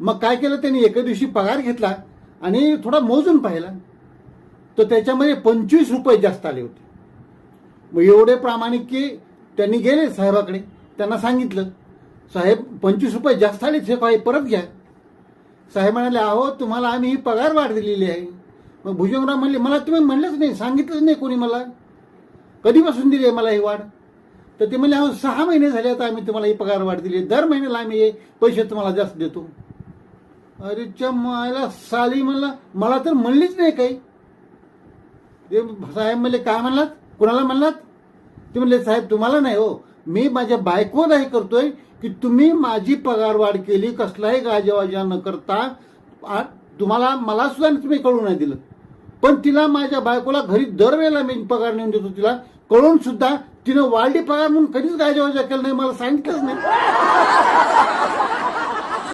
मग काय केलं त्यांनी? एका दिवशी पगार घेतला आणि थोडा मोजून पाहिला. तर त्याच्यामध्ये पंचवीस रुपये जास्त आले होते. मग एवढे प्रामाणिक की त्यांनी गेले साहेबाकडे. त्यांना सांगितलं साहेब पंचवीस रुपये जास्त आले हे काही परत घ्या. साहेब म्हणाले अहो तुम्हाला आम्ही ही पगार वाढ दिलेली आहे. मग भुजंगराव म्हणले मला तुम्ही म्हणलंच नाही सांगितलंच नाही कोणी मला. कधीपासून दिली आहे मला ही वाढ? तर ते म्हणले अहो सहा महिने झाले आता आम्ही तुम्हाला ही पगार वाढ दिली दर महिन्याला आम्ही हे पैसे तुम्हाला जास्त देतो. अरेच्या मायला साली म्हणला मला तर म्हणलीच नाही काही. ते साहेब म्हणले काय म्हणलात? कुणाला म्हणलात? ते म्हणले साहेब तुम्हाला नाही हो. मी माझ्या बायकोला हे करतोय की तुम्ही माझी पगार वाढ केली कसलाही गाजावाजा न करता. आ- तुम्हाला मला सुद्धा तुम्ही कळू नाही दिलं. पण तिला माझ्या बायकोला घरी दरवेळेला मी पगार नेऊन देतो तिला. कळून सुद्धा तिनं वाढली पगार म्हणून कधीच गाजावाजा केलं नाही मला सांगितलंच नाही.